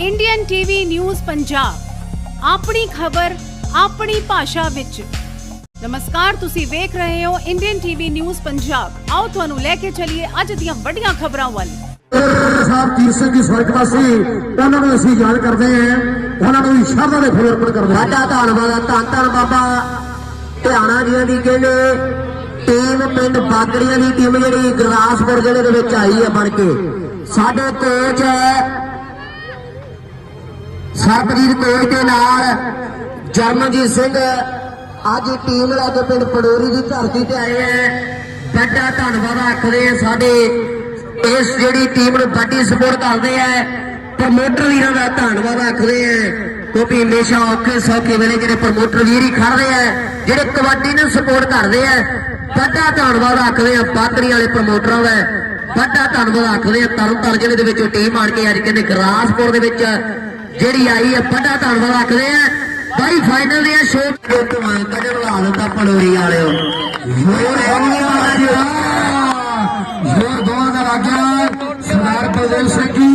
Indian TV news Punjab ਆਪਣੀ ਖਬਰ ਆਪਣੀ ਭਾਸ਼ਾ ਵਿੱਚ। ਨਮਸਕਾਰ ਤੁਸੀਂ ਵੇਖ ਰਹੇ ਹੋ ਇੰਡੀਅਨ ਟੀਵੀ ਨਿਊਜ਼ ਪੰਜਾਬ ਆਓ ਤੁਹਾਨੂੰ ਲੈ ਕੇ ਚੱਲੀਏ ਅੱਜ ਦੀਆਂ ਵੱਡੀਆਂ ਖਬਰਾਂ ਵੱਲ। ਸਾਹਿਬ ਤੀਰ ਸਿੰਘ ਜੀ ਸਵਰਗਵਾਸੀ ਉਹਨਾਂ ਨੂੰ ਅਸੀਂ ਯਾਦ ਕਰਦੇ ਹਾਂ। ਉਹਨਾਂ ਨੂੰ ਸ਼ਰਧਾ ਦੇ ਫੁੱਲ ਅਰਪਣ ਕਰਦੇ ਹਾਂ। ਸਾਡਾ ਧੰਨਵਾਦ ਧੰਨ ਧੰਨ ਬਾਬਾ। ਧਿਆਣਾ ਜੀਆਂ ਦੀ ਕਹਿੰਦੇ ਟੀਮ ਪਿੰਡ ਬਾਗੜੀਆਂ ਦੀ ਟੀਮ ਜਿਹੜੀ ਗੁਰਦਾਸਪੁਰ ਜ਼ਿਲ੍ਹੇ ਦੇ ਵਿੱਚ ਆਈ ਹੈ ਬਣ ਕੇ। ਸਾਡੇ ਕੋਚ ਹੈ ਸਰਬਜੀਤ ਕੋਚ ਦੇ ਨਾਲ ਜਰਮਨਜੀਤ ਸਿੰਘ। ਅੱਜ ਟੀਮ ਲੈ ਕੇ ਪਿੰਡ ਪਡੋਰੀ ਦੀ ਧਰਤੀ ਤੇ ਆਏ ਹੈ ਵੱਡਾ ਧੰਨਵਾਦ ਆਖਦੇ ਆ ਸਾਡੇ। ਇਸ ਜਿਹੜੀ ਟੀਮ ਨੂੰ ਵੱਡੀ ਸਪੋਰਟ ਕਰਦੇ ਆ ਪ੍ਰਮੋਟਰ ਵੀਰਾਂ ਦਾ ਧੰਨਵਾਦ ਆਖਦੇ ਆ। ਕਿਉਂਕਿ ਹਮੇਸ਼ਾ ਔਖੇ ਸੌਖੇ ਵੇਲੇ ਜਿਹੜੇ ਪ੍ਰਮੋਟਰ ਵੀਰ ਹੀ ਖੜਦੇ ਆ, ਜਿਹੜੇ ਕਬੱਡੀ ਨੂੰ ਸਪੋਰਟ ਕਰਦੇ ਆ, ਵੱਡਾ ਧੰਨਵਾਦ ਆਖਦੇ ਆ ਬਾਦਰੀ ਵਾਲੇ ਪ੍ਰਮੋਟਰਾਂ ਦਾ। ਵੱਡਾ ਧੰਨਵਾਦ ਆਖਦੇ ਆ ਤਰਨਤਾਰਨ ਜ਼ਿਲ੍ਹੇ ਦੇ ਵਿੱਚੋਂ ਟੀਮ ਆਣ ਕੇ ਅੱਜ ਕਹਿੰਦੇ ਗਰਾਸਪੁਰ ਦੇ ਵਿੱਚ ਜਿਹੜੀ ਆਈ ਹੈ ਵੱਡਾ ਧੰਨਵਾਦ ਆਖਦੇ ਆ। ਬਾਈ ਫਾਈਨਲ ਦੇ ਸ਼ੋਅ ਤੇ ਤੁਮਾਂ ਕਦੇ ਬੁਲਾ ਦਿੱਤਾ ਪੜੋਰੀ ਵਾਲਿਓ। ਹੋਰ ਹੋਰ ਦੋਵਾਂ ਦਾ ਰਾਜਾ ਸਰਦਾਰ ਬਲਦੇਵ ਸਿੰਘ ਜੀ,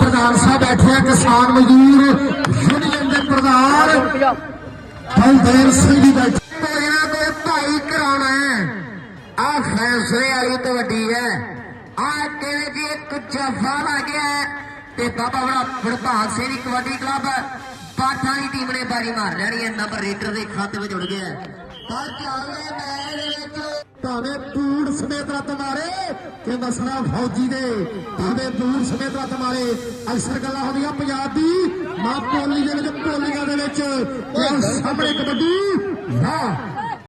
ਪ੍ਰਧਾਨ ਸਾਹਿਬ ਬੈਠੇ ਆ, ਕਿਸਾਨ ਮਜ਼ਦੂਰ, ਯੂਨੀਅਨ ਦੇ ਪ੍ਰਧਾਨ। ਬਲਦੇਵ ਸਿੰਘ ਜੀ ਬੈਠੇ ਭੋਜਨਾ ਕੋਈ ਭਾਈ ਕਰਾਉਣਾ ਆ ਫੈਸਲੇ ਵਾਲੀ ਤੋਂ ਵੱਡੀ ਹੈ। ਆ ਕਹਿੰਦੇ ਜੀ, ਇੱਕ ਜਫਾ ਲੱਗ ਗਿਆ ਤੇ ਬਾਬਾ ਬੜਾ ਪ੍ਰਭਾਤ ਸਿੰਘ ਕਬੱਡੀ ਕਲੱਬ ਬਾਠਾਂ ਦੀ ਟੀਮ ਨੇ ਬਾਰੀ ਮਾਰ ਲੈਣੀ ਹੈ। ਨੰਬਰ ਰੇਡਰ ਦੇ ਖਾਤੇ ਵਿੱਚ ਜੁੜ ਗਿਆ ਹੈ। ਪਰ ਚੱਲਦੇ ਮੈਚ ਦੇ ਵਿੱਚ। ਭਾਵੇਂ ਪੂੜ ਸਮੇਤ ਰੱਤ ਮਾਰੇ ਕਿ ਮਸਲਾ ਫੌਜੀ ਦੇ। ਭਾਵੇਂ ਪੂੜ ਸਮੇਤ ਰੱਤ ਮਾਰੇ। ਅਕਸਰ ਗੱਲਾਂ ਹੁੰਦੀਆਂ ਪੰਜਾਬ ਦੀ। ਮਾਂ ਬੋਲੀ ਦੇ ਵਿੱਚ ਬੋਲੀਆਂ ਦੇ ਵਿੱਚ। ਸਾਹਮਣੇ ਕਬੱਡੀ। ਵਾਹ।